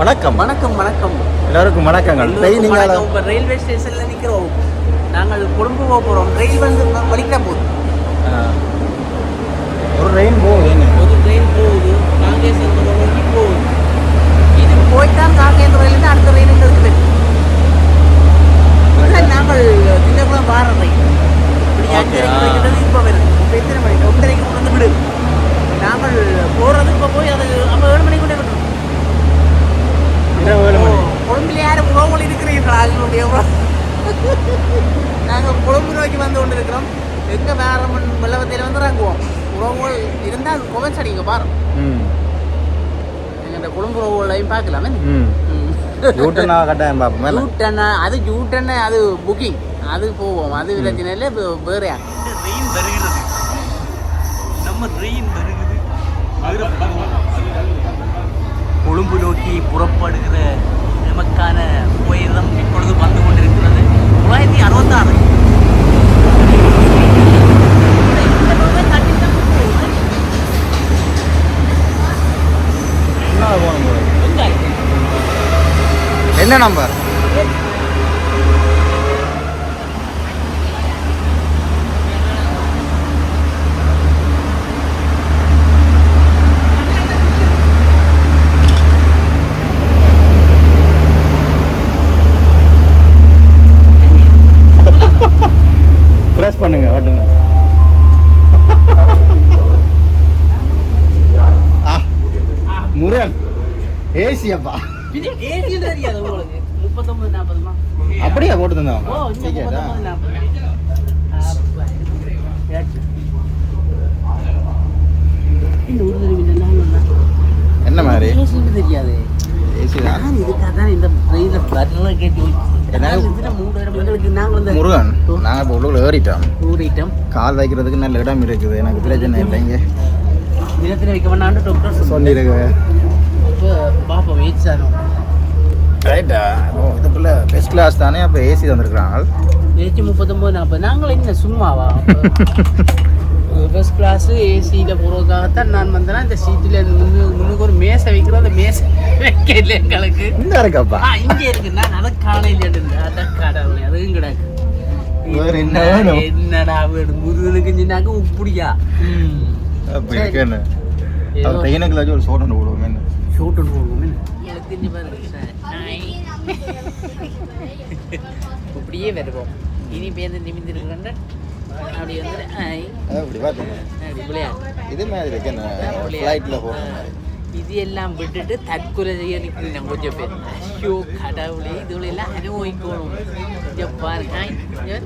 வணக்கம். வணக்கம் வணக்கம். எல்லாருக்கும் வணக்கங்கள். ட்ரெயினிங்கால. இப்ப ரயில்வே ஸ்டேஷன்ல நிக்கிறோம். நாங்கள் கொழும்பு போக போறோம். ரயில் வந்து வலிக்கிற போகுது ஒரு ரெயின் போகுது ஒரு ரயில் போகுது. நோக்கி போகுது. இது போயிட்டான் காங்கேந்திரிலேருந்து அடுத்த ரயில் இருக்குது நாங்கள் திங்கக்குளம் வார ரயில் இப்படி. வைக்கிறது இப்போ வருது இப்போ எத்தனை மணி? ஒன்றரைக்கு கொண்டு வந்து விடுது நாங்கள் போறது இப்போ போய் அது அப்போ ஏழு மணிக்கு கொண்டு விட்டுரும் இரவு ஏழு மணி. கொழும்பில் யாரும் உறவுகள் இருக்கிறீர்களா அதனுடைய நாங்கள் கொழும்பு நோக்கி வந்து கொண்டு இருக்கிறோம் எங்கே வேற வெள்ளவத்தையில் வந்து இறங்குவோம். உறவுகள் இருந்தால் கொமெண்ட்ஸ் அடிங்க பாரு. இந்த கொழும்பு உறவுகளையும் பார்க்கலாமே. ம். யூட்டனா கட்டாயம் பார்ப்போம் மேல. ஜூட்டன்னா அது ஜூட்டன்னு அது புக்கிங் அது போவோம். அது பிரச்சனையில் வேற ரெயின் வருகிறது. நம்ம ரெயின் வருகிறது. கொழும்பு நோக்கி புறப்படுகிற நமக்கான உயரம் இப்பொழுது வந்து கொண்டிருக்கிறது. தொள்ளாயிரத்தி அறுபத்தாறு. என்ன நம்பர் ப்ரெஸ் பண்ணுங்க வட்டுங்க ஆ முருகன் ஏசியப்பா அப்படியே போட்டு தந்தவங்க? என்ன மாதிரி தெரியாது முருகன் நாங்கள் இப்போ உள்ள ஏறிட்டோம் கால் வைக்கிறதுக்கு நல்ல இடம் இருக்குது எனக்கு பிரச்சனை இல்லை இங்கே தினத்தில் வைக்க வேணான்னு டாக்டர் சொல்லியிருக்கு இப்போ பாப்போம் ஏச்சானோம் ரைட்டா ஓ இதுக்குள்ள ஃபஸ்ட் கிளாஸ் தானே அப்போ ஏசி தந்துருக்குறாங்க ஏச்சி முப்பத்தொம்பது நாற்பது நாங்கள் என்ன சும்மாவா? ஃபர்ஸ்ட் கிளாஸ் ஏசியில் போகிறதுக்காகத்தான் நான் வந்தேன்னா இந்த சீட்டில் முன்னு முன்னுக்கு ஒரு மேசை வைக்கிறோம். அந்த மேசை வைக்கல எங்களுக்கு? இந்த இருக்கப்பா. இங்கே இருக்கு. நான் அதை இருந்தேன் அதை கடவுளே அதுவும் கிடக்கு? என்னடா முருகனுக்கு சின்னாக்க உப்புடியா? சோட்டு விடுவோம் என்ன ஷூட் போடுவோம் எனக்கு தெரிஞ்சு பாருங்க இப்படியே வருவோம். இனி பேருந்து நிமிந்து இருக்கிறேன் அப்படி வந்து அப்படி பார்த்தீங்க இது மாதிரி ஃப்ளைட்டில் போகிற மாதிரி. இது எல்லாம் விட்டுட்டு தற்கொலை செய்ய நிற்கிறேன் கொஞ்சம் பேர். ஐயோ கடவுளே இதுல எல்லாம் அனுபவிக்கணும். பாருங்க இங்க.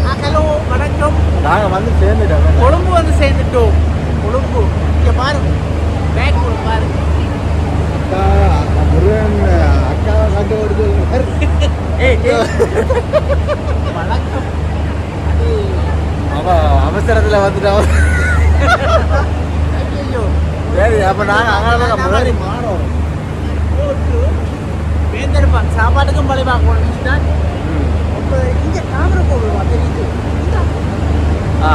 ஆ, ஹலோ வணக்கம் நாங்கள் வந்து சேர்ந்துட்டோம் கொழும்பு வந்து சேர்ந்துட்டோம் கொழும்பு இங்க பாருங்க பேக் பாருங்க அக்கா முருகன் அக்கா கண்டு வருது ஏய் ஏய். வணக்கம் அது அவன் அவசரத்தில் வந்துட்டான் ஐயோ சரி அப்போ நாங்கள் அங்கே முன்னாடி மாறோம் போட்டு வேந்தெடுப்பாங்க சாப்பாட்டுக்கும் பழைய பார்க்கணும் தான் இப்போ இங்கே கேமரா போடுவா தெரியுது இந்தா.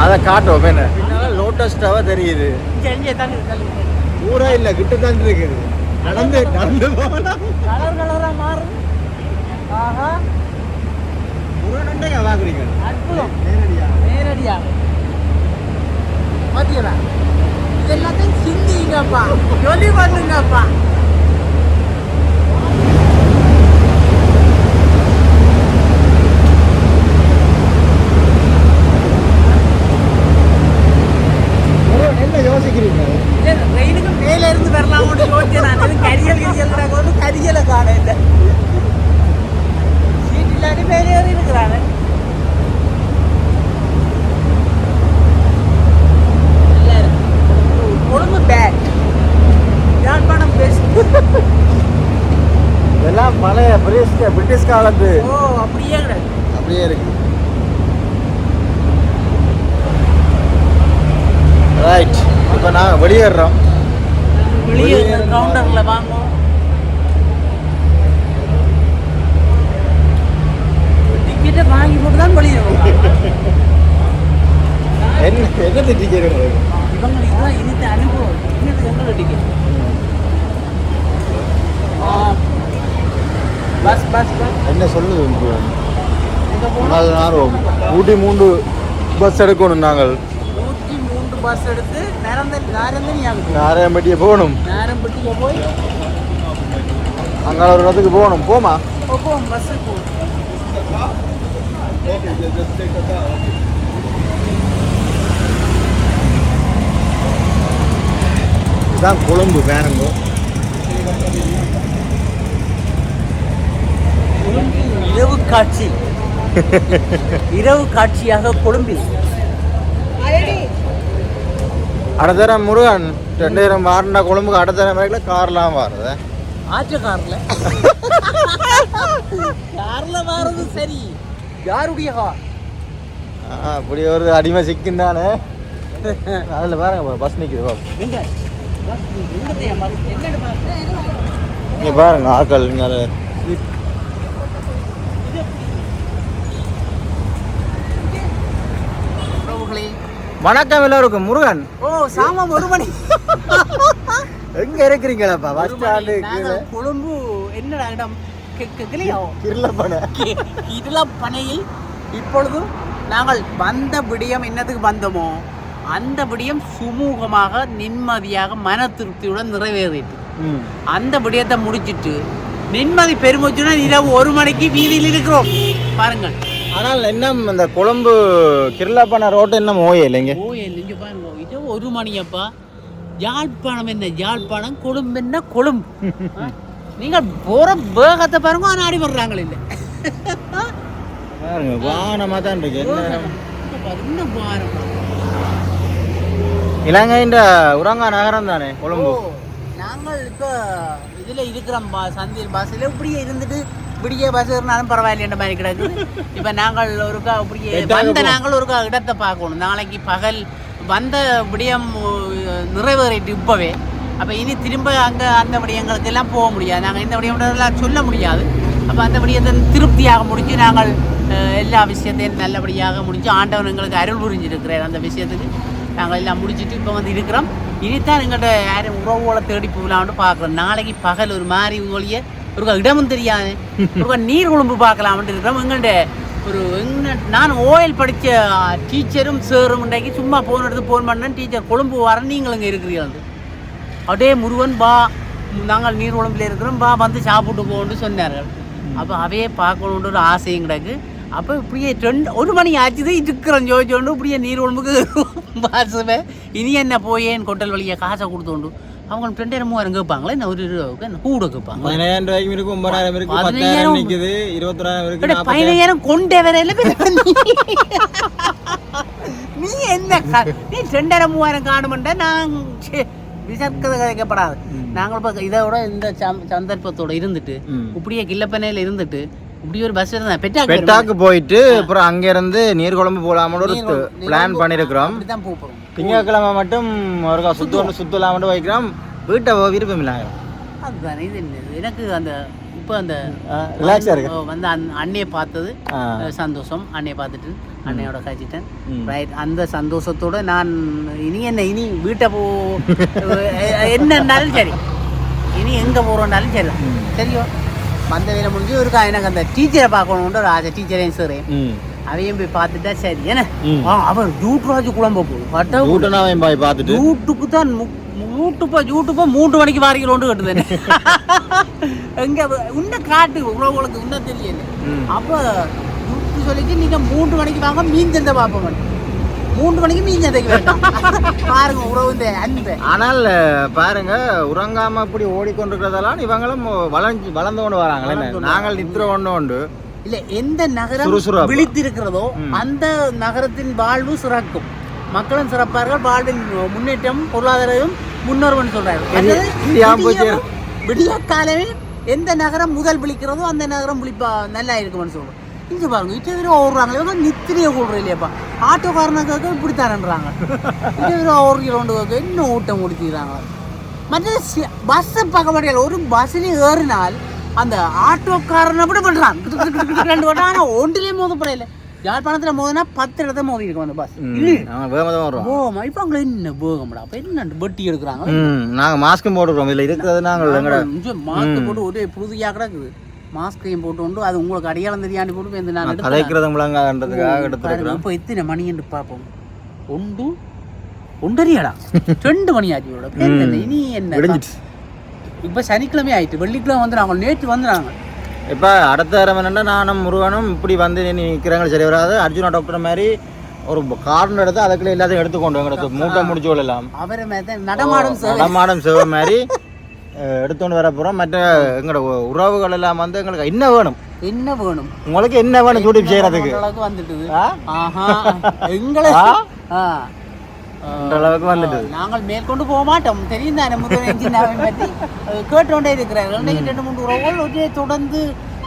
அதை காட்டுவோம் என்ன? பின்னால் லோட்டஸ் டவர் தெரியுது. ஊரா இல்லை கிட்ட தான் இருக்குது. நடந்து நடந்து போகலாம். கலர் கலராக மாறும். ஆஹா. முருகன் வாங்குறீங்க. அற்புதம். நேரடியா. நேரடியா. பாத்தீங்களா? இது எல்லாத்தையும் சிந்திங்கப்பா. சொல்லி பண்ணுங்கப்பா. பேர் ஏறி இருக்கிறாங்க கொழும்பு பேட் இதெல்லாம் பழைய பிரிட்டிஷ் பிரிட்டிஷ் காலத்து. ஓ அப்படியே அப்படியே இருக்கு. ரைட் இப்போ நாங்கள் வெளியேறோம். வெளியே கவுண்டரில் வாங்குவோம் டிக்கெட்டை வாங்கி போட்டு தான் வெளியே என்ன என்ன டிக்கெட் இவங்க இதுதான் இனித்த அனுபவம். இன்னத்துக்கு எங்களை டிக்கெட் பஸ் பஸ் பஸ் என்ன சொல்லுது நேரம் ஊட்டி மூன்று பஸ் எடுக்கணும் நாங்கள். நூற்றி மூன்று பஸ் எடுத்து நேரந்தன் ஞாபகம் நாராயம்பட்டியை போகணும். நேரம்பட்டியில் போய் அங்கே ஒரு இடத்துக்கு போகணும். போமா போவோம் பஸ்ஸு போவோம் இதுதான் கொழும்பு கொழும்பு இரவு காட்சி. இரவு காட்சியாக கொழும்பில். அடுத்தரம் முருகன் ரெண்டாயிரம் மாறினா கொழும்புக்கு அடுத்தரம் வரைக்கும் கார்லாம் வருது. ஆற்று கார்ல. கார்ல வர்றது சரி. யாருடைய ஆ, அப்படி ஒரு அடிமை சிக்கும் தானே. அதில் பாருங்க பஸ் நிற்கிது இங்கே பாருங்க ஆக்கள் இங்கே. வணக்கம் எல்லோருக்கும் முருகன். ஓ சாமம் ஒரு மணி எங்க இருக்கிறீங்களாப்பா? பஸ். ஸ்டாண்டு கொழும்பு என்னடா இடம்? பனையில் இப்பொழுதும் நாங்கள் வந்த விடயம் என்னத்துக்கு வந்தோமோ அந்த விடயம் சுமூகமாக நிம்மதியாக மன திருப்தியுடன் நிறைவேறிட்டு அந்த விடயத்தை முடிச்சிட்டு நிம்மதி பெருமூச்சுடன் இரவு ஒரு மணிக்கு வீதியில் இருக்கிறோம். பாருங்கள். ஆனால் இன்னும் இந்த கொழும்பு கிருளப்பன ரோட்டு இன்னும் ஓயே இல்லைங்க? ஓ இங்க பாருங்க. இது ஒரு மணியப்பா. யாழ்ப்பாணம் என்ன? யாழ்ப்பாணம் கொழும்பு என்ன கொழும்பு? நீங்கள் போற வேகத்தை பாருங்க ஆனால் அடிபடுறாங்களே இல்லை. பாருங்க வானமாக தான் இருக்கு. என்ன? பாருங்க. இலங்கையின் உரங்கா நகரம் தானே கொழும்பு? நாங்கள் இப்போ இதில் இருக்கிறோம் பா சந்தியில் பஸ்ஸில் இப்படியே இருந்துட்டு இப்படியே பஸ் இருந்தாலும் பரவாயில்லைன்ற மாதிரி கிடக்குது. இப்போ நாங்கள் ஒருக்கா இப்படியே வந்த நாங்கள் ஒருக்கா இடத்தை பார்க்கணும். நாளைக்கு பகல் வந்த விடயம் நிறைவேறிட்டு இப்போவே. அப்போ இனி திரும்ப அங்கே அந்த விடயங்களுக்கெல்லாம் போக முடியாது. நாங்கள் இந்த விடயங்களெல்லாம் சொல்ல முடியாது. அப்போ அந்த விடயத்தை திருப்தியாக முடிஞ்சு நாங்கள் எல்லா விஷயத்தையும் நல்லபடியாக முடிஞ்சு ஆண்டவன் எங்களுக்கு அருள் புரிஞ்சிருக்கிறார். அந்த விஷயத்துக்கு நாங்கள் எல்லாம் முடிச்சிட்டு இப்போ வந்து இருக்கிறோம். இனித்தான் எங்கள்கிட்ட யாரும் உறவுகளை தேடி போகலாம்னு பார்க்குறோம். நாளைக்கு பகல் ஒரு மாதிரி ஒழிய ஒரு இடமும் தெரியாது. ஒரு நீர் கொழும்பு பார்க்கலாம்னு இருக்கிறோம். எங்கள்கிட்ட ஒரு என்ன நான் ஓயில் படித்த டீச்சரும் சேரும் இன்றைக்கு சும்மா ஃபோன் எடுத்து ஃபோன் பண்ணேன். டீச்சர் கொழும்பு வர நீங்கள் இங்கே இருக்கிறீர்கள். அப்படியே முருகன் பா நாங்கள் நீர் கொழும்பில் இருக்கிறோம் பா வந்து சாப்பிட்டு போகணும்னு சொன்னார்கள். அப்போ அவையே பார்க்கணுன்ற ஒரு ஆசையும் கிடக்கு. அப்போ இப்படியே ரெண்டு ஒரு மணி ஆச்சுது இருக்கிறோம் ஜோதிச்சோண்டு இப்படியே நீர் கொழும்புக்கு பாசுவேன் இனி என்ன போயேன் கொட்டல் வழியை காசை கொடுத்தோண்டு. அவங்க ரெண்டாயிரம் மூவாயிரம் கேட்பாங்களே என்ன ஒரு கூட கேட்பாங்க பதினாயிரம் ரூபாய்க்கும் இருக்கு ஒன்பதாயிரம் இருக்கு பதினாயிரம் நிற்குது இருபத்தொராயிரம் இருக்கு பதினாயிரம் கொண்டே வரையில நீ? என்ன நீ ரெண்டாயிரம் மூவாயிரம் காணுமெண்டா நான் விசர்க்கதை கதைக்கப்படாது நாங்கள் இப்போ இதோட இந்த சந்தர்ப்பத்தோட இருந்துட்டு. இப்படியே கிள்ளப்பனையில் இருந்துட்டு இப்படி ஒரு பஸ் இருந்தா பெட்டாக்கு பெட்டாக்கு போயிட்டு அப்புறம் அங்க இருந்து நீர்குழம்பு போலாமனு ஒரு பிளான் பண்ணிருக்கிறோம். திங்கட்கிழமை மட்டும் ஒரு சுத்து ஒன்று சுத்தலாம் மட்டும் வைக்கிறோம். வீட்டை விருப்பம் இல்லாங்க அதுதானே இது எனக்கு அந்த இப்போ அந்த ரிலாக்ஸாக இருக்கு வந்து அந்த அண்ணையை பார்த்தது. சந்தோஷம். அண்ணையை பார்த்துட்டு அண்ணையோட கழிச்சிட்டேன். ரைட் அந்த சந்தோஷத்தோட நான் இனி என்ன இனி வீட்டை போ என்னன்னாலும் சரி. இனி எங்கே போகிறோம்னாலும் சரி. சரியோ. வந்த வேலை முடிஞ்சு இருக்கா எனக்கு அந்த டீச்சரை பார்க்கணுன்ற ஒரு ஆசை. டீச்சரையும் சரி அவையும் போய் பார்த்துட்டா சரி. ஆ, அவர் ஜூட்ராஜ் குழம்ப கட்ட வீட்டுனாவையும் போய் பார்த்துட்டு. ஜூட்டுக்கு தான் ஜூட்டுப்பா ஜூட்டுப்பா மூன்று மணிக்கு வாரிக்கிறோண்டு கட்டுதானே. எங்க உன்ன காட்டு உறவுகளுக்கு உன்ன தெரியல. அப்போ ஜூட்டு சொல்லிட்டு நீங்க மூன்று மணிக்கு வாங்க மீன் சந்தை பார்ப்போம் மூன்று மணிக்கு மீன் சந்தைக்கு பாருங்க உறவு அன்பு. ஆனால் பாருங்க உறங்காம இப்படி ஓடிக்கொண்டிருக்கிறதெல்லாம் இவங்களும் வளர்ந்து வளர்ந்து கொண்டு வராங்களே. நாங்கள் நித்திர ஒன்று உண்டு. இல்ல எந்த நகரம். விழித்திருக்கிறதோ. அந்த நகரத்தின் வாழ்வு சிறக்கும். மக்களும் சிறப்பார்கள் வாழ்வின் முன்னேற்றம் பொருளாதாரம் முன்னோர்வன் சொல்றாரு. விடிய காலமே எந்த நகரம் முதல் விழிக்கிறதோ அந்த நகரம் விழிப்பா நல்லா இருக்கும்னு சொல்லுவோம் இங்கே பாருங்க இட்ட தூரம் ஓடுறாங்களே இவங்க நித்திரியை கூடுற இல்லையாப்பா. ஆட்டோக்காரனுக்காக இப்படி தரேன்றாங்க இட்ட தூரம் ஓடுகிறோண்டு இன்னும் ஓட்டம் ஓடிக்கிறாங்க மற்றது பஸ்ஸை மாட்டேன் ஒரு பஸ்ஸில் ஏறினால் அந்த ஆட்டோக்காரனை விட பண்ணுறான் ரெண்டு வட்டம் ஆனால் ஒன்றிலே மோதப்படையில யாழ்ப்பாணத்தில் மோதினா பத்து இடத்த மோதி இருக்கும் அந்த பஸ் வேகமாக வருவோம் போமா இப்போ அங்கே என்ன போகம்டா அப்போ என்ன வெட்டி எடுக்கிறாங்க? நாங்கள் மாஸ்க்கும் போட்டுக்கிறோம். இதில் இருக்கிறது நாங்கள் மாஸ்க் போட்டு ஒரே புழுதியாக கிடக்குது. மாஸ்கையும் போட்டு கொண்டு அது உங்களுக்கு அடையாளம் தெரியாண்டு போட்டு வந்து நான். கதைக்கிறது முழங்கான்றதுக்காக எடுத்துருக்கிறோம் பாருங்க, இப்போ எத்தனை மணி என்று பார்ப்போம். ஒன்று ஒன்றரையாடா. ரெண்டு மணி ஆச்சு? இனி என்ன? இப்போ சனிக்கிழமை ஆயிட்டு வெள்ளிக்கிழமை வந்துடுறாங்க. நேற்று வந்துடுறாங்க. இப்போ அடுத்த தரம் என்னென்னா நானும் முருகனும் இப்படி வந்து நிற்கிறாங்க சரி வராது அர்ஜுனா டாக்டர் மாதிரி ஒரு காரணம் எடுத்து அதுக்குள்ள எல்லாத்தையும் எடுத்துக்கொண்டு எங்களுக்கு மூட்டை முடிச்சு அவரை தான் நடமாடும் சேவை. நடமாடும் சேவை மாதிரி எடுத்துக்கொண்டு வர போகிறோம் மற்ற எங்களோட உறவுகள் எல்லாம் வந்து எங்களுக்கு என்ன வேணும். என்ன வேணும். உங்களுக்கு என்ன வேணும் யூடியூப் ஆ? ஆஹா. எங்களை அளவுக்கு வந்துட்டு நாங்கள் மேற்கொண்டு போக மாட்டோம். தெரியும் தானே முதல் என்ஜினாவை பற்றி. கேட்டுக்கொண்டே இருக்கிறார்கள் இன்னைக்கு ரெண்டு மூன்று உறவுகள் ஒரே தொடர்ந்து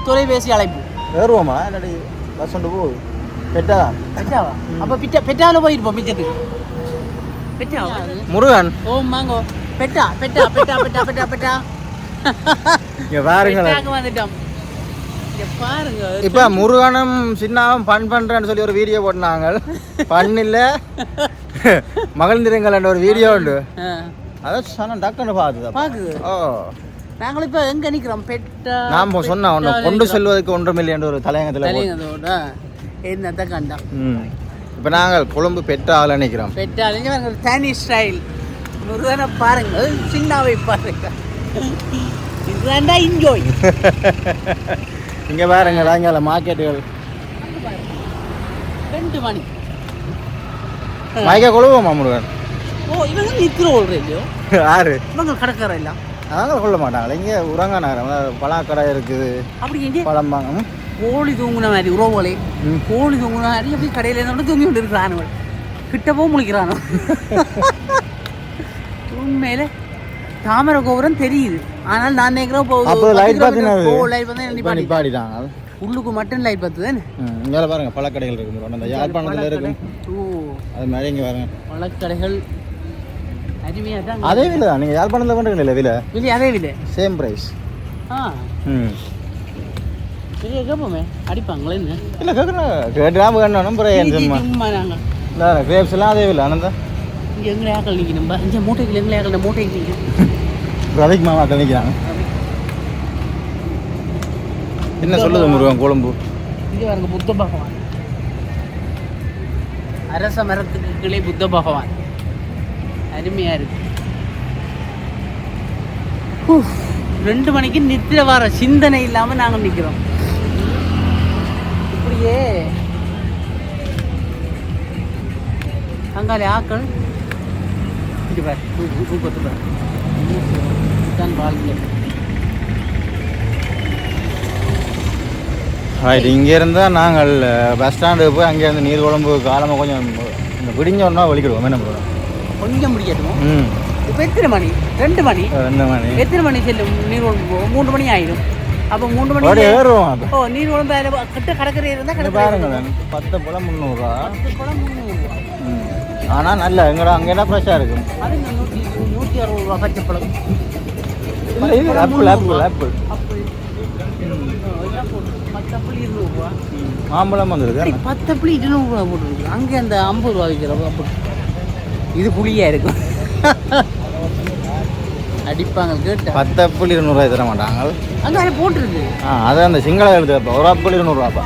தொலைபேசி அழைப்பு. ஏறுவோமா? என்னடி பஸ் கொண்டு போ. பெட்டா பெட்டாவா? அப்போ பிட்டா பெட்டாவில் போயிருப்போம் மிச்சத்துக்கு. பெட்டாவா? முருகன். ஓ மாங்கோ பெட்டா பெட்டா பெட்டா பெட்டா பெட்டா பெட்டா. இங்கே பெட்டாக்கு வந்துட்டோம். பாருங்க இப்போ முருகனும் சின்னாவும் பண் பண்ணுறேன்னு சொல்லி ஒரு வீடியோ போட்டாங்க பண்ணில்ல மகிழ்ந்திருங்கள் ஒரு வீடியோ உண்டு. அதான் சொன்ன டக்குன்னு பார்த்துதா பாக்குது. ஓ. நாங்கள் இப்போ எங்க நிக்கிறோம்? பெட்டா நாம் சொன்னோம் ஒன்று கொண்டு செல்வதற்கு ஒன்றும் இல்லைன்ற ஒரு தலையங்கத்தில் என்னத்த கண்டம் இப்போ நாங்கள் கொழும்பு பெற்றாவில் நிற்கிறோம் பாருங்க தனி ஸ்டைல் முருகனை பாருங்க. சின்னாவை பாருங்க. இதுதான்டா இன்ஜோய் இங்கே பாருங்க அங்கே மார்க்கெட்டுகள் ரெண்டு மணி. மயக்க கொழுவோமா முருகன்? ஓ இவங்க நிற்கிற ஓடுறீங்களோ யாரு? இவங்க கடற்கரை எல்லாம் அதனால கொள்ள மாட்டாங்க. இங்கே உறங்க நகரம் பலாக்கடை இருக்குது அப்படி இங்கே? பழம் வாங்க கோழி தூங்குன மாதிரி உறவுகளே. கோழி தூங்குன மாதிரி அப்படி கடையில் இருந்து தூங்கி கொண்டு இருக்கிறானுவள் கிட்ட போக முழிக்கிறானோ உண்மையில தாமரை கோபுரம் தெரியுது. ஆனால் நான் நினைக்கிறேன் இப்போ அப்போ லைட் பார்த்தீங்கன்னா ஓ லைட் வந்து நிப்பாடிட்டாங்க உள்ளுக்கு மட்டும் லைட் பார்த்து தானே? இங்கே பாருங்க பழக்கடைகள் இருக்கு. அந்த யாழ்ப்பாணத்தில் இருக்கும். ஓ அது மாதிரி இங்கே பாருங்க. பழக்கடைகள் அதே விலை தான் நீங்கள் யாழ்ப்பாணத்தில் பண்ணுறீங்க இல்லை விலை? விலை அதே விலை. சேம் ப்ரைஸ் ஆ. ம். கேட்போமே அடிப்பாங்களே என்ன? இல்லை கேட்குறேன் கேட்டுக்காம வேணும் பிறகு சும்மா? சும்மா நாங்கள் இந்த கிரேப்ஸ் எல்லாம் அதே விலை. ஆனந்தா இங்கே எங்களை ஆக்கள் நிற்கணும் இங்கே மூட்டைக்கு எங்களை ஆக்கள்? மூட்டைக்கு நிற்கணும் ரவிக் மாமா நிற்கிறாங்க என்ன சொல்லுது முருகன் கொழும்பு? இங்கே பாருங்க புத்த பகவான். அரச மரத்துக்கு கீழே புத்த பகவான் அருமையா இருக்கு ரெண்டு மணிக்கு நித்திர வார சிந்தனை இல்லாம நாங்க நிக்கிறோம் இப்படியே அங்காலே ஆக்கள் இது பாரு தூக்கு தூக்கத்து பாரு தான் வாழ்க்கை ரைட் இங்கே இருந்தால் நாங்கள் பஸ் ஸ்டாண்டுக்கு போய் அங்கேருந்து நீர் குழம்பு காலமாக கொஞ்சம் இந்த விடிஞ்சோன்னா வலிக்கிடுவோம். என்ன பண்ணுவோம்? கொஞ்சம் முடிக்கட்டும் ம். இப்போ எத்தனை மணி? ரெண்டு மணி. ரெண்டு மணி. எத்தனை மணி செல்லும்? நீர் குழம்பு போகும்? மூன்று மணி ஆயிடும் அப்போ மணி ஓடி ஏறுவோம் ஓ நீர் குழம்பு அதில் கிட்ட கடற்கரை இருந்தால் கடற்கரை பாருங்களேன் பத்து பழம் முந்நூறுரூவா பத்து குடம் முந்நூறுரூவா ஆனால் நல்ல எங்கடா அங்கே என்ன ஃப்ரெஷ்ஷாக இருக்கும். அது நூற்றி நூற்றி அறுபது ரூபா பச்சை பழம் இது ஆப்பிள் ஆப்பிள் ஆப்பிள் இருநூறுவா. மாம்பழம் வந்துருக்கு. பத்து அப்படி இருநூறுவா போட்டுருக்கு அங்கே அந்த ஐம்பது ரூபா விற்கிறவங்க அப்படி இது புளியாக இருக்கும் அடிப்பாங்க கேட்டா. பத்து ஆப்பிள் இருநூறுவா தர மாட்டாங்க அங்கே அதை போட்டிருக்கு. ஆ அது அந்த சிங்கள எழுதுப்பா ஒரு ஆப்பிள் இருநூறுவாப்பா.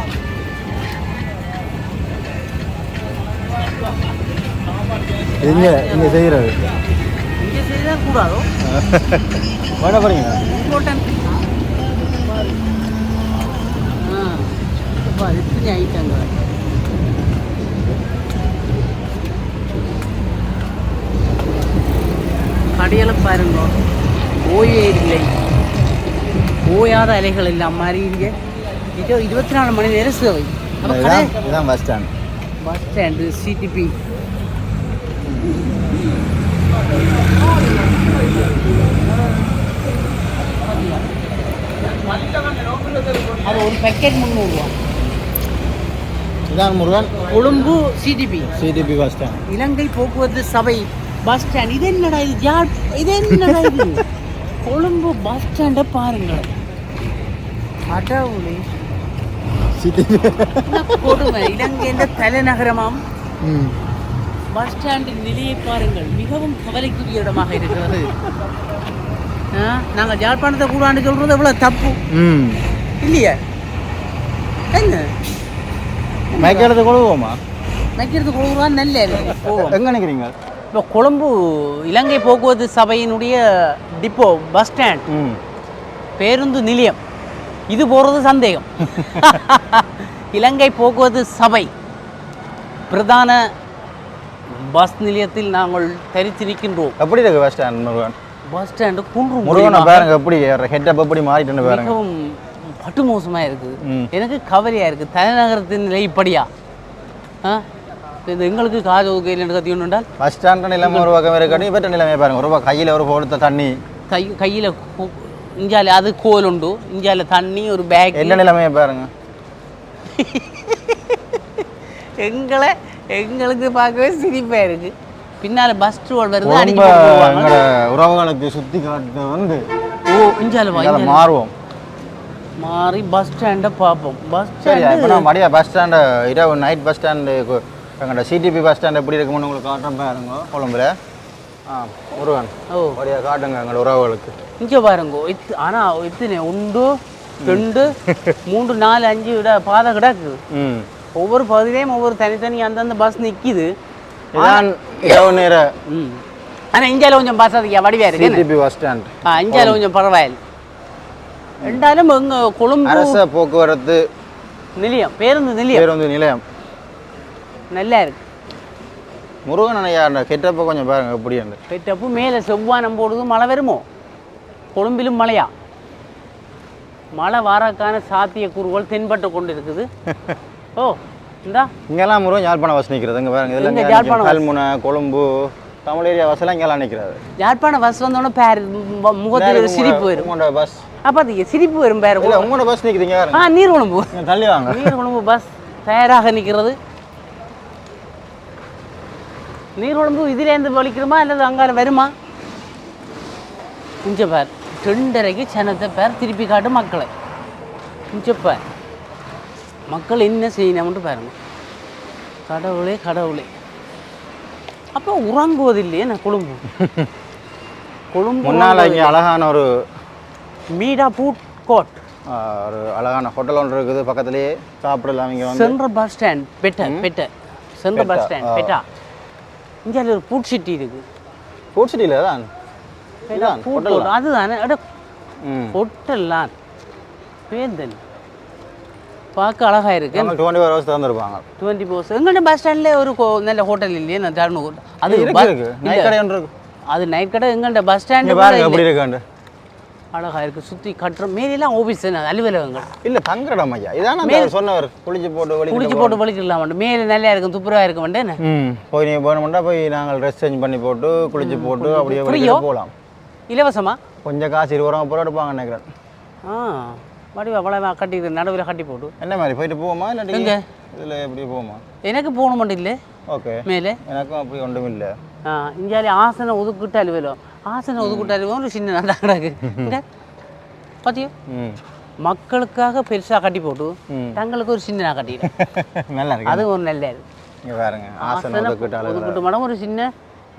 இங்கே இங்கே கூடாதோ இம்பார்ட்டன்ட் ஆ அப்பா எத்தனை ஆயிட்டாங்க கடையில பாருங்க ஓயே இல்லை ஓயாத அலைகள் எல்லாம் மாதிரி இங்கே இது இருபத்தி நாலு மணி நேரம் சேவை அப்போ கடை இதுதான் இதுதான் bus stand bus stand CTB packet முந்நூறுரூவா இதான் Murugan. Colombo CTB CTB bus stand இலங்கை போக்குவரத்து சபை பஸ் ஸ்டாண்ட் இது என்னடா இது? யாழ் இது என்னடா இது? கொழும்பு பஸ் ஸ்டாண்டை சிடிபி என்ன கொடுமை? இலங்கையின் தலைநகரமாம். பஸ் ஸ்டாண்டின் நிலையை பாருங்கள். மிகவும் கவலைக்குரிய இடமாக இருக்கிறது. நாங்கள் யாழ்ப்பாணத்தை கூடாண்டு சொல்றது எவ்வளவு தப்பு. இல்லையா? என்ன? மேய்க்கிறது கொழுவோமா வைக்கிறது கொடுக்குறா நல்ல எங்கே நிற்கிறீங்க இப்போ கொழும்பு இலங்கை போக்குவரத்து சபையினுடைய டிப்போ பஸ் ஸ்டாண்ட். ம். பேருந்து நிலையம். இது போகிறது சந்தேகம். இலங்கை போக்குவரத்து சபை பிரதான பஸ் நிலையத்தில் நாங்கள் தரித்திருக்கின்றோம். எப்படி இருக்கு bus stand Murugan? Bus stand குன்றும் முருகனை பாருங்க எப்படி ஹெட்டப் எப்படி மாறிட்டுன்னு பாருங்க. மிகவும் பட்டு மோசமாக இருக்குது. எனக்கு கவலையாக இருக்குது தலைநகரத்தின் நிலை இப்படியா? ஆ? இது எங்களுக்கு காது ஒதுக்கையில் கத்தி ஒன்றுண்டால் பஸ் ஸ்டாண்ட் நிலைமை ஒரு பக்கம் இருக்கட்டும் இவற்ற நிலைமை பாருங்க. ஒரு கையில் ஒரு கொடுத்த தண்ணி. கை கையில் இஞ்சால அது கோல் உண்டு. இஞ்சால தண்ணி ஒரு பேக் என்ன நிலைமையை பாருங்க. எங்களை எங்களுக்கு பார்க்கவே சிரிப்பாக இருக்கு. பின்னால பஸ் ரோல் வருது உறவுகளுக்கு சுத்தி காட்டு வந்து. ஓ இஞ்சால. மாறுவோம். மாறி பஸ் ஸ்டாண்டை பார்ப்போம். பஸ் சரி இப்போ நான் மடியா பஸ் ஸ்டாண்டு இரவு நைட் பஸ் ஸ்டாண்டு எங்களோட சிடிபி பஸ் ஸ்டாண்ட் எப்படி இருக்கும்னு உங்களுக்கு காட்டுறேன் பாருங்க கொழம்புல. ஆ முருகன் ஓ. மடியா காட்டுங்க எங்களோட உறவுகளுக்கு. இங்கே பாருங்க இத்து ஆனால் இத்தனை ஒன்று ரெண்டு மூன்று நாலு அஞ்சு விட பாதை கிடக்கு. ஒவ்வொரு பகுதியிலையும் ஒவ்வொரு தனித்தனி அந்தந்த பஸ் நிற்கிது இதான் இரவு நேர ஆனால் இந்தியாவில் கொஞ்சம் பஸ் அதிகம் வடிவாக இருக்கு? சிடிபி பஸ் ஸ்டாண்ட் ஆ இந்தியாவில் கொஞ்சம் பரவாயில்ல. ரெண்டாலும் எங்க கொழும்பு அரச போக்குவரத்து நிலையம் பேருந்து நிலையம் பேருந்து நிலையம் நல்லா இருக்கு முருகன் அணையா கெட்டப்ப கொஞ்சம் பாருங்க எப்படி அந்த பெட்டப்பு மேலே செவ்வானம் போடுது மழை வருமோ கொழும்பிலும் மழையா மழை வாரக்கான சாத்தியக்கூறுகள் தென்பட்டு கொண்டு இருக்குது ஓ இந்தா இங்கெல்லாம் முருகன் யாழ்ப்பாணம் நிற்கிறது இங்கே பாருங்க இதெல்லாம் யாழ்ப்பாணம். கல்முனை கொழும்பு தமிழ் ஏரியா பஸ் எல்லாம் இங்கெல்லாம் நிற்கிறது யாழ்ப்பாண பஸ் வந்தோடனே பேர் முகத்தில் ஒரு சிரிப்பு வரும். உங்களோட பஸ். அப்போ சிரிப்பு வரும் பேர் உங்களோட பஸ் நிற்குதுங்க ஆ பாருங்க. நீர் கொழும்பு இங்க தள்ளி வாங்க. நீர் கொழும்பு பஸ் தயாராக நிற்கிறது. நீர் கொழும்பு இதுலேருந்து வலிக்கிறோமா அல்லது அங்கால வருமா? இஞ்ச பேர் ரெண்டரைக்கு சனத்தை பேர் திருப்பி காட்டு மக்களை. பேர் மக்கள் என்ன செய்யணும்னு பாருங்க. கடவுளே கடவுளே. அப்போ உறங்குவதில்லையே நான் கொழும்பு. கொழும்பு முன்னால் இங்கே அழகான ஒரு மீடா பூட் கோட் ஒரு அழகான ஹோட்டல் ஒன்று இருக்குது பக்கத்துலேயே சாப்பிடலாம் இங்கே வந்து. Central bus stand Pettah Pettah. Central bus stand. Pettah. இங்கே ஒரு பூட் சிட்டி இருக்கு ஃபுட் சிட்டியில் தான்? இதான் பூட் hotel தான். அதுதானே அட ம் ஹோட்டல்லாம் பேர்தன் பார்க்க அழகா இருக்கு டுவெண்ட்டி ஃபோர் ஹவர்ஸ் திறந்துருப்பாங்க டுவெண்ட்டி ஃபோர்ஸ் எங்கள்கிட்ட பஸ் ஸ்டாண்ட்ல ஒரு நல்ல ஹோட்டல் இல்லையே நான் தரணும் அது இருக்கு இருக்கு இருக்கு அது நைட் கடை எங்கள்கிட்ட பஸ் ஸ்டாண்டு எப்படி இருக்காண்டு அழகா இருக்கு சுற்றி கட்டுற மேலாம் ஆஃபீஸ் அலுவலகங்கள் இல்லை தங்குற இடம் ஐயா இதான அந்த சொன்னவர் குளிச்சு போட்டு வெளியே குளிச்சு போட்டு வலிக்கலாம் மேலே நல்லா இருக்கும் துப்புரவா இருக்கும் வேண்டேன்னு ம் போய் நீங்கள் போகணுமெண்டா போய் நாங்கள் ட்ரெஸ் சேஞ்ச் பண்ணி போட்டு குளிச்சு போட்டு அப்படியே போகலாம் இலவசமா கொஞ்சம் காசு இருபது ரூபா போட்டு எடுப்பாங்க நினைக்கிறேன் ஆ வடிவா அவ்வளோ கட்டி நடுவில் கட்டி போட்டு என்ன மாதிரி போயிட்டு போவோமா? இல்லாட்டி இதில் எப்படி போவோமா? எனக்கு போகணும் இல்லை. ஓகே. மேலே. எனக்கும் அப்படி ஒன்றும் இல்லை. ஆ இங்கே ஆசனம் ஒதுக்கிட்டு அலுவலம் ஆசனம் ஒதுக்கிட்டு அலுவலம் ஒரு சின்ன நல்லா கிடக்கு. பார்த்தியோ மக்களுக்காக பெருசாக கட்டி போட்டு. தங்களுக்கு ஒரு சின்ன நல்லா இருக்கு? அது ஒரு நல்ல இங்கே பாருங்க ஆசனம் ஒதுக்கிட்டு மடம் ஒரு சின்ன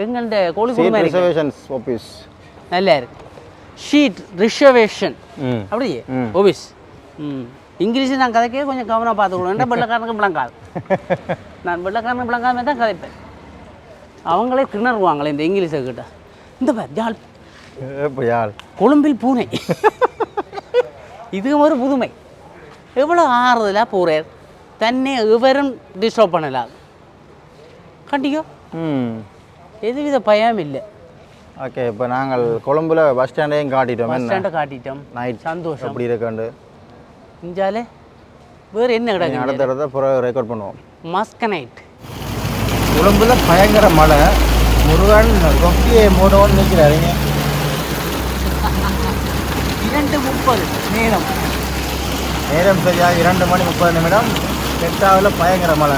எங்கள்கிட்ட கோழி சீட் குடும்பம் இருக்கு. ரிசர்வேஷன்ஸ் ஆஃபீஸ் நல்லா இருக்கு. ஷீட் ரிசர்வேஷன் ம். ஓபிஸ் இங்கிலீஷ் நான் கதைக்கே கொஞ்சம் கவனம் பார்த்துக்கணும் ஏன்னா வெள்ளக்காரனுக்கு விளங்காது நான் வெள்ளக்காரனுக்கு விளங்காம தான் கதைப்பேன் அவங்களே திணறுவாங்களே இந்த இங்கிலீஷை கிட்ட இந்த எப்படி யாழ் கொழும்பில் பூனை இதுவும் ஒரு புதுமை எவ்வளோ ஆறுதலாக போகிறார் தன்னை எவரும் டிஸ்டர்ப் பண்ணலாம் கண்டிக்கோ எதுவித பயம் இல்லை ஓகே இப்போ நாங்கள் கொழும்புல பஸ் ஸ்டாண்டையும் காட்டிட்டோம். பஸ் ஸ்டாண்டை காட்டிட்டோம். நைட் சந்தோஷம். எப்படி இருக்காண்டு? இஞ்சாலே வேறு என்ன கிடக்கு அடுத்த இடத்த பிறகு ரெக்கார்ட் பண்ணுவோம். மஸ்கனைட் கொழும்புல பயங்கர மழை. முருகன் ரொக்கியை மூடோன்னு நிற்கிறாருங்க இரண்டு முப்பது நேரம். நேரம் சரியா இரண்டு மணி முப்பது நிமிடம். பெட்டாவில் பயங்கர மழை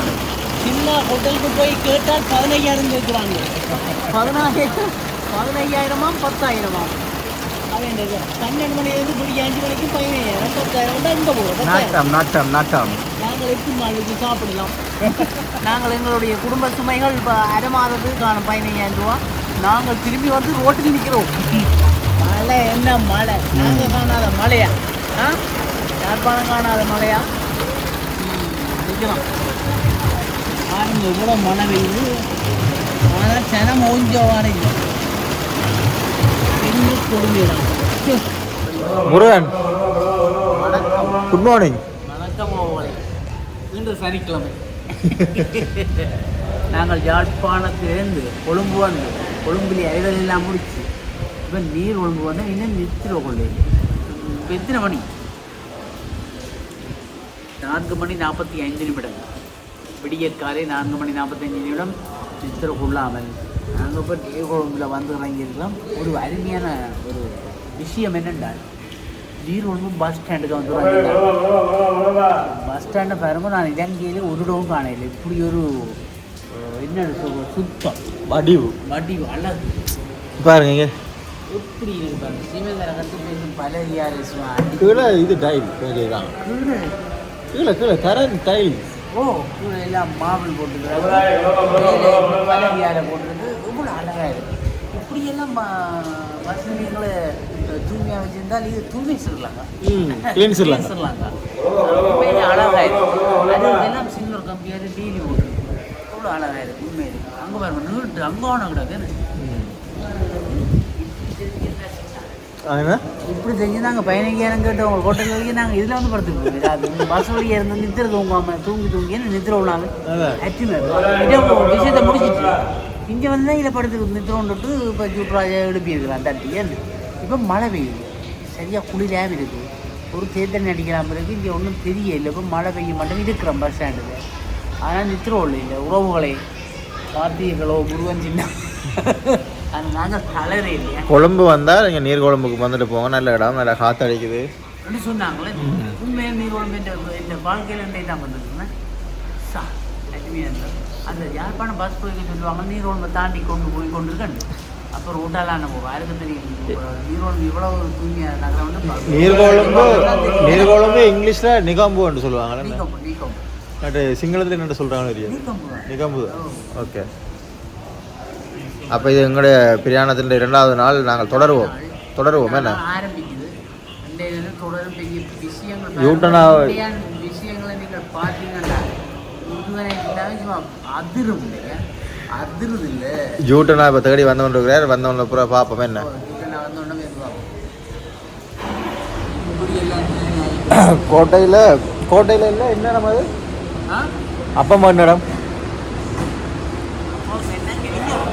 சின்ன ஹோட்டலுக்கு போய் கேட்டால் பதினையாயிரம் கேட்குறாங்க பதினாயிரம். பதினையாயிரமா பத்தாயிரமா அவன் பன்னெண்டு மணிலேருந்து பிடிக்க அஞ்சு மணிக்கு பதினையாயிரம் பத்தாயிரம் தான் இங்கே போகிறோம் நாட்டம் நாட்டம் நாட்டம். நாங்கள் எப்படி நாளைக்கு சாப்பிடலாம். நாங்கள் எங்களுடைய குடும்ப சுமைகள் இப்போ அரை மாதத்துக்கு காணும் பதினைஞ்சாயிரம் ரூபா. நாங்கள் திரும்பி வந்து ரோட்டில் நிற்கிறோம். மழை என்ன மழை? நாங்கள் காணாத மழையா? ஆ? யாழ்ப்பாணம் காணாத மழையா? ம், நிற்கிறோம். பாருங்க இவ்வளோ மழை பெய்யுது ஆனால் சனம் ஓஞ்சவான இல்லை முருகன் வணக்கம் குட் மார்னிங் வணக்கம் இன்று சனிக்கிழமை. நாங்கள் யாழ்ப்பாணத்திலிருந்து கொழும்பு வந்து கொழும்புலேயே ஐதல் எல்லாம் முடிச்சு இப்போ நீர் கொழும்பு வந்து இன்னும் நிறுத்திட கொள்ளு. இப்போ எத்தனை மணி? நான்கு மணி நாற்பத்தி ஐந்து நிமிடம். விடியற்காலை நான்கு மணி நாற்பத்தஞ்சு நிமிடம் நித்திர கொள்ளாமல். நாங்கள் இப்போ கொழும்புல வந்து இறங்கியிருக்கிறோம் ஒரு அருமையான ஒரு விஷயம் என்னென்றால் கொழும்பு பஸ் ஸ்டாண்டுக்கு வந்து பஸ் ஸ்டாண்டை பாருங்க நான் இலங்கையில் ஒரு இடமும் காணையில் இப்படி ஒரு என்ன சொல்றது, சுத்தம். வடிவு. வடி அழகு பாருங்க எப்படி இருக்கு பாருங்க. பேசும் பல கீழே இது டைல் கீழே கீழே. தரன் டைல் ஓ கீழே எல்லாம் மாபிள் போட்டுருக்காங்க பல ஏஆரை போட்டுருக்கு இவ்வளோ அழகாக இருக்கு இப்படியெல்லாம் நிலையங்களை தூய்மையாக வச்சிருந்தால் இது தூய்மை சொல்லலாங்க க்ளீன் சொல்லலாங்க உண்மையிலே அழகாக இருக்கு. அது எல்லாம் சில்வர் கம்பியாரு டீலி ஓட்டு அவ்வளோ அழகாக இருக்கு உண்மையிலே அங்கே பாருங்க நீட்டு அங்கே ஆன கிடக்கு என்ன இப்படி செஞ்சு நாங்கள் பதினஞ்சாயிரம் கேட்டு உங்கள் ஹோட்டல் வரைக்கும் நாங்கள் இதில் வந்து படுத்துருக்கோம் அது பஸ் வழியாக இருந்து நித்திர தூங்காமல் தூங்கி தூங்கி நித்திர ஒரு விஷயத்தை முடிச்சிட்டு. இங்கே வந்து தான் இதில் படுத்துருக்கு நித்திர விட்டு இப்போ சூப்பராக எழுப்பியிருக்கலாம் தட்டி இப்போ மழை பெய்யுது. சரியாக குளிராக இருக்குது. ஒரு தேர்தல் நடிக்கலாம் பிறகு இங்கே ஒன்றும் தெரியல இப்போ மழை பெய்ய மாட்டோம் இருக்கிறோம் பஸ் ஸ்டாண்டில் ஆனால் நித்திரம் இல்லை. உறவுகளை பார்த்தீர்களோ முருகன் சின்ன அது நாங்கள் கலரே இல்லையா? கொழும்பு வந்தால் நீங்கள் நீர் கொழும்புக்கு வந்துட்டு போங்க. நல்ல இடம் நல்லா காற்று அடிக்குது. சொன்னாங்களே. உண்மையாக நீர் உடம்பு இந்த வாழ்க்கையில் தான் பண்ணிருக்கேன் சா அந்த யாழ்ப்பாணம் பஸ் போய் சொல்லுவாங்க நீர் உடம்பை தாண்டி கொண்டு போய் கொண்டு அப்போ ரோட்டாலான போகும் யாருக்கு தெரியும் நீர் உடம்பு இவ்வளோ தூய்மையாக நகரம் வந்து நீர் கொழும்பு நீர் கொழும்பு இங்கிலீஷில் நிகாம்புன்னு சொல்லுவாங்கல்ல. நீக்கம் நீக்கம் பட் சிங்களத்தில் என்ன சொல்கிறாங்கன்னு தெரியாது. நிகாம்பு ஓகே. அப்போ இது எங்களுடைய பிரயாணத்தின் இரண்டாவது நாள் நாங்கள் தொடருவோம். தொடருவோம் என்ன? யூட்டனா- விஷயங்களை நீங்கள் பார்த்தீங்கன்னா முருகனை இல்லாமல் சும்மா அதிரும் இல்லையா? அதிருது இல்லை. ஜூட்டனா இப்போ தேடி வந்து கொண்டிருக்கிறார் வந்தவன பூரா பார்ப்போம் என்ன? கோட்டையில் கோட்டையில் இல்லை என்ன இடம் அது? ஆ? அப்பம் என்ன இடம் அப்போ என்ன கிடைக்கும்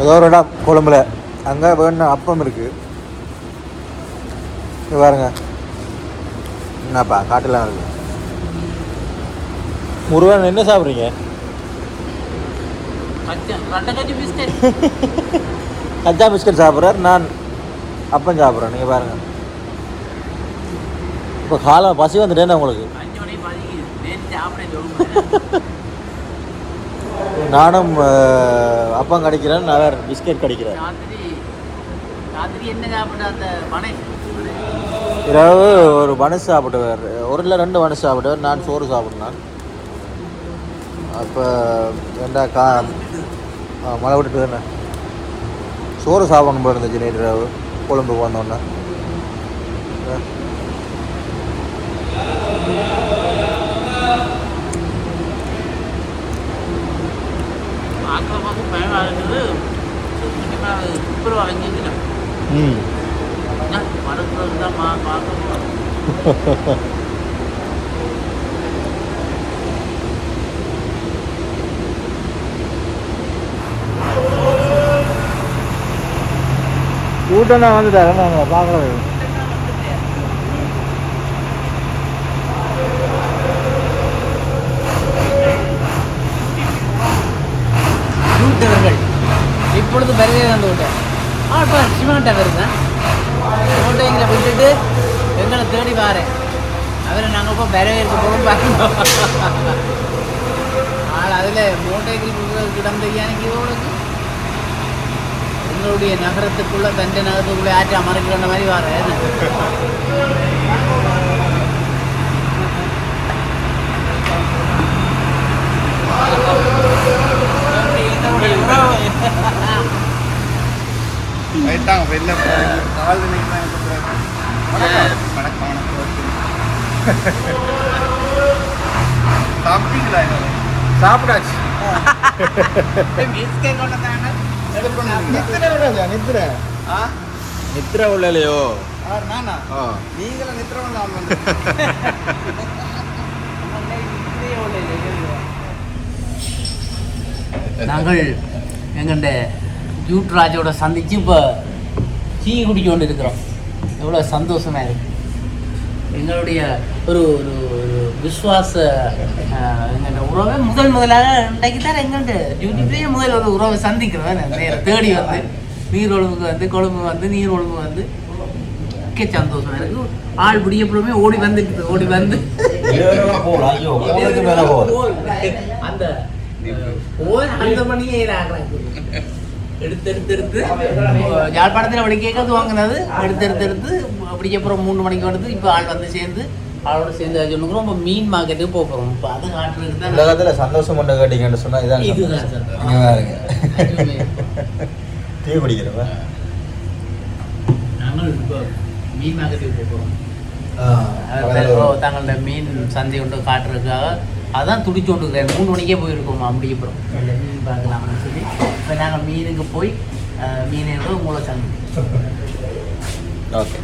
ஏதோ ஒரு இடம் கொழும்புல. அங்கே வேணும் அப்பம் இருக்கு. இங்க பாருங்க. என்னப்பா காட்டுலாம் இருக்கு. முருகன் என்ன சாப்பிட்றீங்க? கச்சா பிஸ்கட். சாப்பிட்றார் நான் அப்பம் சாப்பிட்றேன். நீங்கள் பாருங்க. இப்போ காலம் பசி வந்துட்டேன்னு உங்களுக்கு அஞ்சு மணி பதிக்குது நேற்று சாப்பிட சொல்லுங்க நானும் அப்பம் கடிக்கிறேன் அவர் பிஸ்கட் கடிக்கிறேன். பனை? இரவு ஒரு மனசு சாப்பிடுவார். ஒரு இல்லை ரெண்டு மனசு சாப்பிடுவார். நான் சோறு சாப்பிட்றேன் அப்போ ஏண்டா கா மழை விட்டுட்டு தானே? சோறு சாப்பிடணும் போல இருந்துச்சு நேற்று இரவு. கொழும்புக்கு வந்தோடனே துப்புரவு அழிஞ்சிக்கணும் ம் மறக்கிறது தான் மா பார்க்கணும் கூட்டம் தான் வந்துட்டாரு நாங்கள் பார்க்குறது யூட்டவர்கள் இப்பொழுது வருகை வந்து விட்டார் ஆ இப்போ சிமெண்ட்டை வருது. கோட்டைங்களை விட்டுட்டு எங்களை தேடி பாரு அவரை நாங்கள் இப்போ வரவேற்க போகும் பார்க்கணும் ஆள் அதில் மோட்டைகள் கிடந்த எனக்கு இவங்களுக்கு எங்களுடைய நகரத்துக்குள்ளே தஞ்சை நகரத்துக்குள்ளே ஆற்றி அமர்க்கிற மாதிரி வார போயிட்டாங்க வெளில கால் வணக்கம். சாப்பிட்டீங்களா சாப்பிடாச்சு நித்திர நித்திர உள்ளலையோ ஆ? நானா? நீங்களும் நித்திர நாங்கள் எங்கள்ட ஜூட்ராஜோட சந்திச்சு இப்போ டீ குடிக்க கொண்டு இருக்கிறோம் எவ்வளோ சந்தோஷமா இருக்கு. எங்களுடைய ஒரு ஒரு ஒரு விஸ்வாச எங்கள்ட உறவை முதல் முதலாக இன்றைக்கு தான் எங்கள்ட டியூட்டிலேயே முதல் ஒரு உறவை சந்திக்கிறோம். நேரம் தேடி வந்து நீர் ஒழுங்குக்கு வந்து கொழும்பு வந்து நீர் ஒழுங்கு வந்து. மிக்க சந்தோஷமா இருக்கு. ஆள் பிடிக்கப்புறமே ஓடி வந்துட்டு ஓடி வந்து. அந்த அந்த மணியே ஆகிறாங்க எடுத்து எடுத்து எடுத்து யாழ்ப்பாணத்தில் அப்படி கேட்கறது வாங்கினது. எடுத்து எடுத்து எடுத்து அப்படி அப்புறம் மூணு மணிக்கு வருது இப்போ ஆள் வந்து சேர்ந்து ஆளோட சேர்ந்து சொன்னுக்கிறோம் இப்போ மீன் மார்க்கெட்டுக்கு போக போகிறோம் இப்போ அதை காட்டுறதுக்கு தான் உலகத்துல சந்தோஷம் பண்ண கேட்டீங்கன்னு சொன்னா இதான் இதுதான். டீ குடிக்கிறவ? நாங்கள் இப்போ மீன் மார்க்கெட்டுக்கு போக போகிறோம் தங்களோட மீன் சந்தை கொண்டு காட்டுறதுக்காக அதான் துடிச்சு கொண்டு மூணு மணிக்கே போயிருக்கோம் அப்படி அப்புறம் மீன் பார்க்கலாம்னு சொல்லி. இப்போ நாங்கள் மீனுக்கு போய் அஹ், மீன் உங்களை சந்தை. ஓகே